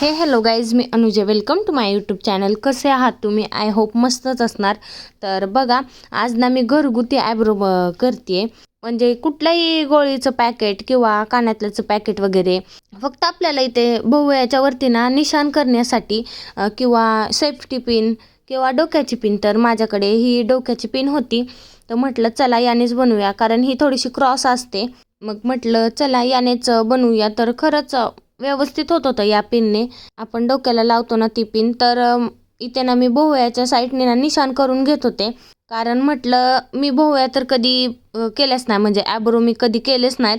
हे hello guys me Anuja. Welcome to my YouTube channel कसे आहात तुम्ही? आय होप मस्तच असणार. तर बघा आज ना मी घरगुती आयब्रो करते म्हणजे कुठल्याही गोळीचं पॅकेट किंवा कानातल्याचं पॅकेट वगैरे फक्त आपल्याला इथे भोवयाच्या वरती ना निशाण करण्यासाठी किंवा सेफ्टी पिन किंवा डोक्याची पिन तर माझ्याकडे ही डोक्याची पिन होती. तर म्हटलं चला यानेच बनवूया. कारण ही थोडीशी क्रॉस असते. मग म्हटलं चला यानेच बनवूया. तर खरंच व्यवस्थित होत होतं या पिनने. आपण डोक्याला लावतो ना ती पिन तर इथे ना मी भोवयाच्या साईडने ना निशाण करून घेत होते. कारण म्हटलं मी भोवया तर कधी केल्याच नाही म्हणजे ॲब्रो मी कधी केलेच नाहीत.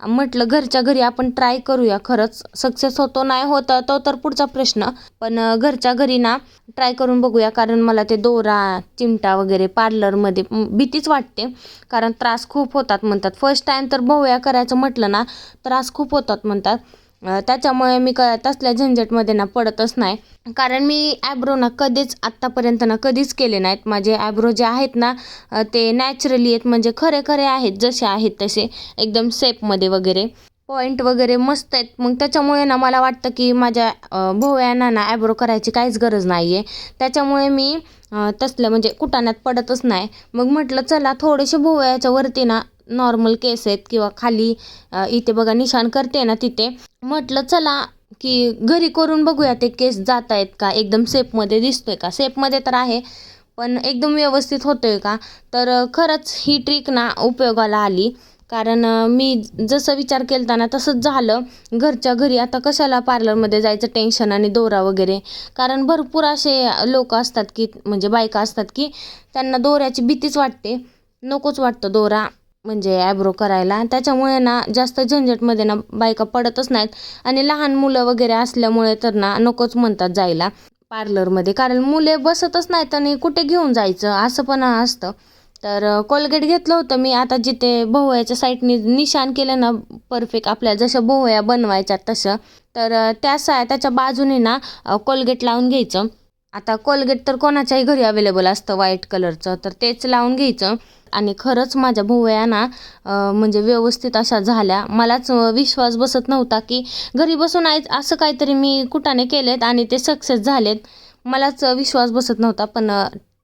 म्हटलं घरच्या घरी आपण ट्राय करूया खरंच सक्सेस होतो नाही होता तो तर पुढचा प्रश्न. पण घरच्या घरी ना ट्राय करून बघूया कारण मला ते दोरा चिमटा वगैरे पार्लरमध्ये भीतीच वाटते. कारण त्रास खूप होतात म्हणतात. फर्स्ट टाईम तर भोवया करायचं म्हटलं ना त्रास खूप होतात म्हणतात. त्याच्यामुळे मी क तसल्या झंझटमध्ये ना पडतच नाही. कारण मी ॲब्रो ना कधीच आत्तापर्यंत ना कधीच केले नाहीत. माझे ॲब्रो जे आहेत ना ते नॅचरली आहेत. म्हणजे खरे खरे आहेत जसे आहेत तसे. एकदम सेपमध्ये वगैरे. पॉईंट वगैरे मस्त आहेत. मग त्याच्यामुळे ना मला वाटतं की माझ्या अ, भोवयांना ना ॲब्रो करायची काहीच गरज नाही आहे त्याच्यामुळे मी तसलं म्हणजे कुटाण्यात पडतच नाही. मग म्हटलं चला थोडेसे भोवयाच्या वरती ना नॉर्मल केस आहेत. किंवा खाली इथे बघा निशाण करते ना तिथे. म्हटलं चला की घरी करून बघूया ते केस जात आहेत का? एकदम सेपमध्ये दिसतोय का? सेपमध्ये तर आहे पण एकदम व्यवस्थित होतोय का? तर खरंच ही ट्रिक ना उपयोगाला आली. कारण मी जसं विचार केला ना तसंच झालं. घरच्या घरी आता कशाला पार्लरमध्ये जायचं टेन्शन आणि दोरा वगैरे? कारण भरपूर असे लोक असतात की म्हणजे बायका असतात की त्यांना दोऱ्याची भीतीच वाटते. नकोच वाटतं दोरा. म्हणजे ॲब्रो करायला. त्याच्यामुळे ना जास्त झंझटमध्ये ना बायका पडतच नाहीत. आणि लहान मुलं वगैरे असल्यामुळे तर ना नकोच म्हणतात जायला पार्लरमध्ये. कारण मुले बसतच नाहीत आणि कुठे घेऊन जायचं? असं पण असतं. तर कोलगेट घेतलं होतं मी. आता जिथे भोवयाच्या साईडनी निशान केलं ना परफेक्ट आपल्या जशा भोवया बनवायच्या तसं तर त्या सा त्याच्या बाजूने ना कोलगेट लावून घ्यायचं. आता कोलगेट तर कोणाच्याही घरी अवेलेबल असतं व्हाईट कलरचं तर तेच लावून घ्यायचं. आणि खरंच माझ्या भोवया ना म्हणजे व्यवस्थित अशा झाल्या. मलाच विश्वास बसत नव्हता की घरी बसून आहे असं काहीतरी मी कुठाने केलेत आणि ते सक्सेस झालेत. मलाच विश्वास बसत नव्हता पण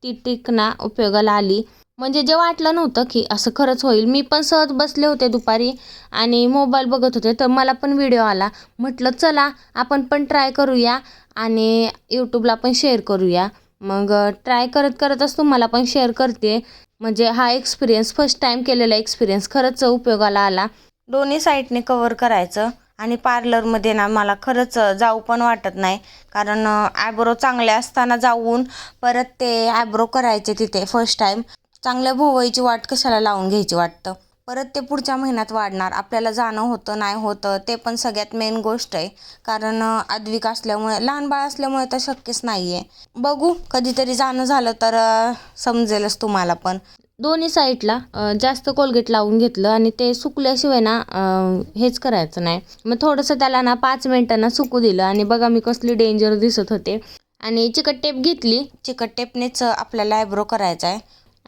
ती टिक ना उपयोगाला आली. म्हणजे जे वाटलं नव्हतं की असं खरंच होईल. मी पण सहज बसले होते दुपारी आणि मोबाईल बघत होते तर मला पण व्हिडिओ आला. म्हटलं चला आपण पण ट्राय करूया. आणि यूट्यूबला पण शेअर करूया. मग ट्राय करत करतच तुम्हाला पण शेअर करते. म्हणजे हा एक्सपिरियन्स फर्स्ट टाईम केलेला एक्सपिरियन्स खरंच उपयोगाला आला. दोन्ही साईडने कवर करायचं आणि पार्लरमध्ये ना मला खरंच जाऊ पण वाटत नाही. कारण ॲब्रो चांगले असताना जाऊन परत ते ॲब्रो करायचे तिथे फर्स्ट टाईम चांगल्या भोवईची वाट कशाला लावून घ्यायची वाटतं? परत ते पुढच्या महिन्यात वाढणार. आपल्याला जाणं होतं नाही होतं ते पण सगळ्यात मेन गोष्ट आहे. कारण आद्विक असल्यामुळे लहान बाळ असल्यामुळे तर शक्यच नाही आहे बघू कधीतरी जाणं झालं तर समजेलच तुम्हाला पण. दोन्ही साईडला जास्त कोलगेट लावून घेतलं आणि ते सुकल्याशिवाय ना हेच करायचं नाही. मग थोडंसं त्याला ना पाच मिनटांना सुकू दिलं आणि बघा मी कसली डेंजर दिसत होते. आणि चिकट टेप घेतली. चिकट टेपनेच आपल्याला आयब्रो करायचा आहे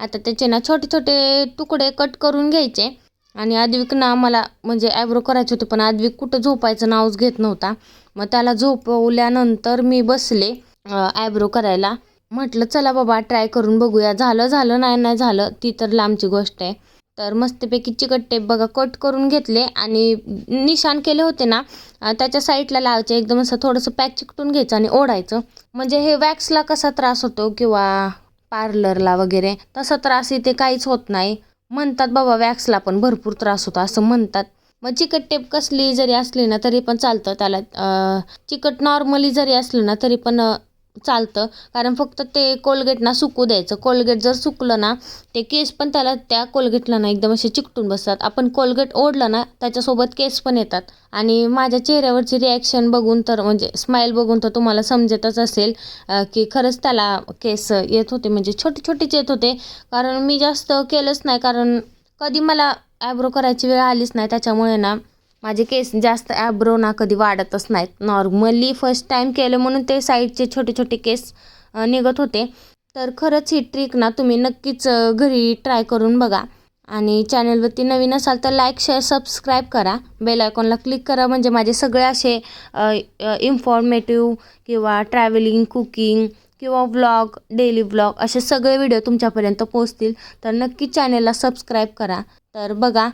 आता त्याचे ना छोटे छोटे तुकडे कट करून घ्यायचे. आणि आद्विक ना मला म्हणजे ॲब्रो करायचे होते पण आद्विक कुठं झोपायचं नावच घेत नव्हता. मग त्याला झोपवल्यानंतर मी बसले ॲब्रो करायला. म्हटलं चला बाबा ट्राय करून बघूया. झालं झालं नाही नाही झालं ती तर लांबची गोष्ट आहे. तर मस्तपैकी चिकट टेप बघा कट करून घेतले आणि निशाण केले होते ना त्याच्या साईडला लावायचे. एकदम असं थोडंसं पॅक चिकटून घ्यायचं आणि ओढायचं. म्हणजे हे वॅक्सला कसा त्रास होतो किंवा पार्लरला वगैरे तसा त्रास इथे काहीच होत नाही. म्हणतात बाबा वॅक्सला पण भरपूर त्रास होतो असं म्हणतात. मग चिकट टेप कसली जरी असली ना तरी पण चालतं त्याला. चिकट नॉर्मली जरी असलं ना तरी पण चालतं. कारण फक्त ते कोलगेट ना सुकू द्यायचं. कोलगेट जर सुकलं ना ते केस पण त्याला त्या कोलगेटला ना एकदम असे चिकटून बसतात. आपण कोलगेट ओढलं ना त्याच्यासोबत केस पण येतात. आणि माझ्या चेहऱ्यावरची रिॲक्शन बघून तर म्हणजे स्माईल बघून तर तुम्हाला समजतच असेल की खरंच त्याला केस येत होते. म्हणजे छोटे छोटेच येत होते. कारण मी जास्त केलंच नाही. कारण कधी मला ॲब्रो करायची वेळ आलीच नाही. त्याच्यामुळे ना माझे केस जास्त ॲब्रो ना कधी वाढतच नाहीत. नॉर्मली फर्स्ट टाईम केलं म्हणून ते साईडचे छोटे छोटे केस निघत होते. तर खरंच ही ट्रिक ना तुम्ही नक्कीच घरी ट्राय करून बघा. आणि चॅनलवरती नवीन असाल तर लाईक शेअर सबस्क्राईब करा. बेल आयकॉनला क्लिक करा म्हणजे माझे सगळे असे इन्फॉर्मेटिव्ह किंवा ट्रॅव्हलिंग कुकिंग किंवा व्लॉग डेली व्लॉग असे सगळे व्हिडिओ तुमच्यापर्यंत पोहोचतील. तर नक्की चॅनलला सबस्क्राईब करा. तर बघा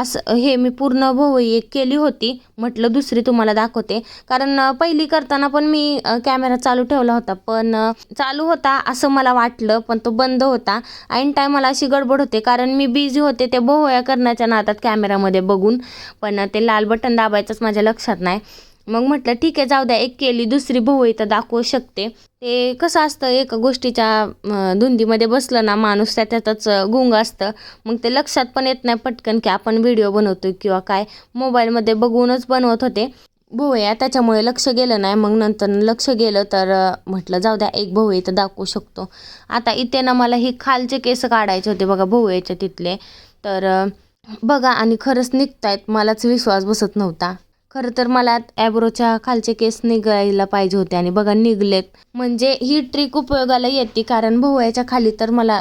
असं हे मी पूर्ण भोवई एक केली होती. म्हटलं दुसरी तुम्हाला दाखवते. कारण पहिली करताना पण मी कॅमेरा चालू ठेवला होता. पण चालू होता असं मला वाटलं पण तो बंद होता. ऐन टायमाला अशी गडबड होते. कारण मी बिझी होते ते भोवया करण्याच्या नादात कॅमेरामध्ये बघून. पण ते लाल बटन दाबायचंच माझ्या लक्षात नाही. मग म्हटलं ठीक आहे जाऊ द्या एक केली दुसरी भोवई तर दाखवू शकते. ते कसं असतं एका गोष्टीच्या धुंदीमध्ये बसलं ना माणूस त्या त्यातच गुंग असतं. मग ते लक्षात पण येत नाही पटकन की आपण व्हिडिओ बनवतो किंवा काय. मोबाईलमध्ये बघूनच बनवत होते. भोवया त्याच्यामुळे लक्ष गेलं नाही. मग नंतर लक्ष गेलं तर म्हटलं जाऊ द्या एक भोवई तर दाखवू शकतो. आता इथे ना मला ही खालचे केस काढायचे होते बघा भोवयाचे तिथले. तर बघा आणि खरंच निघतायत मलाच विश्वास बसत नव्हता. खरं तर मला ॲब्रोच्या खालचे केस निघायला पाहिजे होते आणि बघा निघलेत म्हणजे ही ट्रिक उपयोगाला येते कारण भोवयाच्या खाली तर मला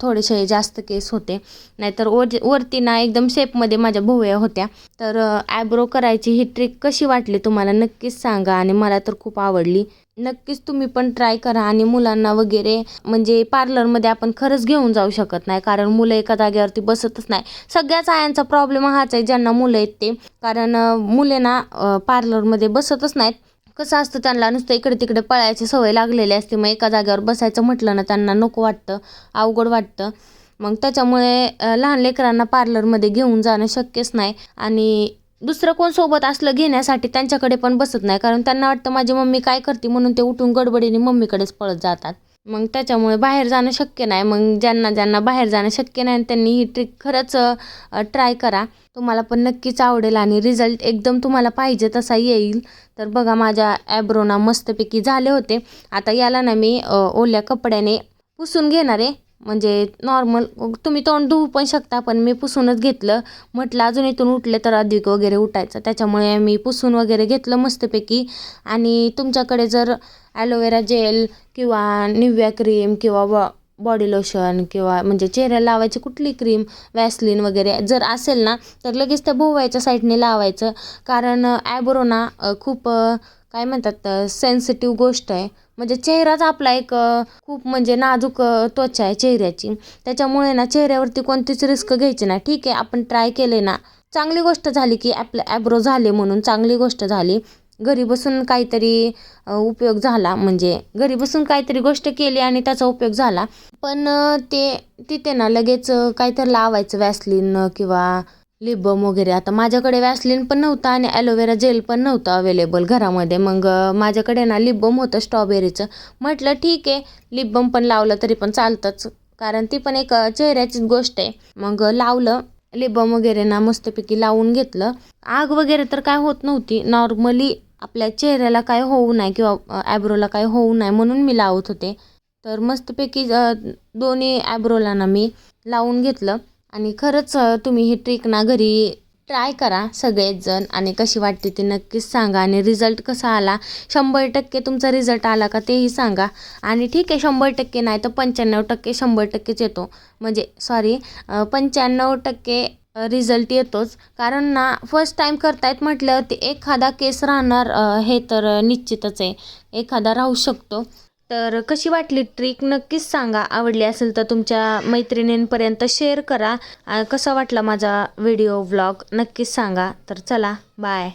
थोडेसे जास्त केस होते. नाहीतर वर वरती ना एकदम शेपमध्ये माझ्या भोवया होत्या. तर ॲब्रो करायची ही ट्रिक कशी वाटली तुम्हाला नक्कीच सांगा आणि मला तर खूप आवडली. नक्कीच तुम्ही पण ट्राय करा आणि मुलांना वगैरे म्हणजे पार्लरमध्ये आपण खरंच घेऊन जाऊ शकत नाही. कारण मुलं एका जागेवरती बसतच नाही. सगळ्याच आयांचा प्रॉब्लेम हाच आहे ज्यांना मुलं आहेत ते. कारण मुले ना पार्लरमध्ये बसतच नाहीत. कसं असतं त्यांना नुसतं इकडे तिकडे पळायची सवय लागलेली असते. मग एका जागेवर बसायचं म्हटलं ना त्यांना नको वाटतं अवघड वाटतं. मग त्याच्यामुळे लहान लेकरांना पार्लरमध्ये घेऊन जाणं शक्यच नाही. आणि दुसरं कोण सोबत असलं घेण्यासाठी त्यांच्याकडे पण बसत नाही. कारण त्यांना वाटतं माझी मम्मी काय करते? म्हणून ते उठून गडबडीने मम्मीकडेच पळत जातात. मग त्याच्यामुळे बाहेर जाणं शक्य नाही. मग ज्यांना ज्यांना बाहेर जाणं शक्य नाही त्यांनी ही ट्रिक खरंच ट्राय करा. तुम्हाला पण नक्कीच आवडेल आणि रिझल्ट एकदम तुम्हाला पाहिजे तसा येईल. तर बघा माझ्या ॲब्रोना मस्तपैकी झाले होते. आता याला ना मी ओल्या कपड्याने पुसून घेणार आहे. म्हणजे नॉर्मल तुम्ही तोंड धुवू पण शकता पण मी पुसूनच घेतलं. म्हटलं अजून इथून उठले तर अधिक वगैरे उठायचं. त्याच्यामुळे मी पुसून वगैरे घेतलं मस्तपैकी. आणि तुमच्याकडे जर ॲलोवेरा जेल किंवा निव्या क्रीम किंवा बॉ बॉडी लोशन किंवा म्हणजे चेहऱ्याला लावायची कुठली क्रीम वॅसलिन वगैरे जर असेल ना तर लगेच त्या भोवायच्या साईडने लावायचं. कारण ॲब्रोना खूप काय म्हणतात सेन्सिटिव्ह गोष्ट आहे. म्हणजे चेहराच आपला एक खूप म्हणजे नाजूक त्वचा आहे चेहऱ्याची. त्याच्यामुळे ना चेहऱ्यावरती कोणतीच रिस्क घ्यायची नाही. ठीक आहे आपण ट्राय केले ना. चांगली गोष्ट झाली की आपलं ॲब्रो झाले म्हणून चांगली गोष्ट झाली. घरी बसून काहीतरी उपयोग झाला म्हणजे घरी बसून काहीतरी गोष्ट केली आणि त्याचा उपयोग झाला. पण ते तिथे ना लगेच काहीतरी लावायचं वॅसलिन किंवा लिप वगैरे. आता माझ्याकडे वॅसलिन पण नव्हतं आणि ॲलोवेरा जेल पण नव्हतं अवेलेबल घरामध्ये. मग माझ्याकडे ना लिप होतं स्ट्रॉबेरीचं म्हटलं ठीक आहे. लिप पण लावलं तरी पण चालतंच. कारण ती पण एक चेहऱ्याचीच गोष्ट आहे. मग लावलं. लिप वगैरे ना मस्तपैकी लावून घेतलं. आग वगैरे तर काय होत नव्हती. नॉर्मली आपल्या चेहऱ्याला काय होऊ नये किंवा ॲब्रोला काय होऊ नये म्हणून मी लावत होते. तर मस्तपैकी दोन्ही ॲब्रोला ना मी लावून घेतलं. आणि खरंच तुम्ही ही ट्रिक ना घरी ट्राय करा सगळेच जण आणि कशी वाटते ती नक्कीच सांगा आणि रिझल्ट कसा आला. शंभर टक्के तुमचा रिझल्ट आला का तेही सांगा. आणि ठीक आहे शंभर टक्के नाही तर पंच्याण्णव टक्के शंभर टक्केच येतो. म्हणजे सॉरी पंच्याण्णव टक्के रिझल्ट येतोच. कारण ना फर्स्ट टाईम करतायत म्हटलं ते एखादा केस राहणार हे तर निश्चितच आहे. एखादा राहू शकतो. तर कशी वाटली ट्रिक नक्कीच सांगा. आवडली असेल तर तुमच्या मैत्रिणींपर्यंत शेअर करा. कसा वाटला माझा व्हिडिओ व्लॉग नक्कीच सांगा. तर चला बाय.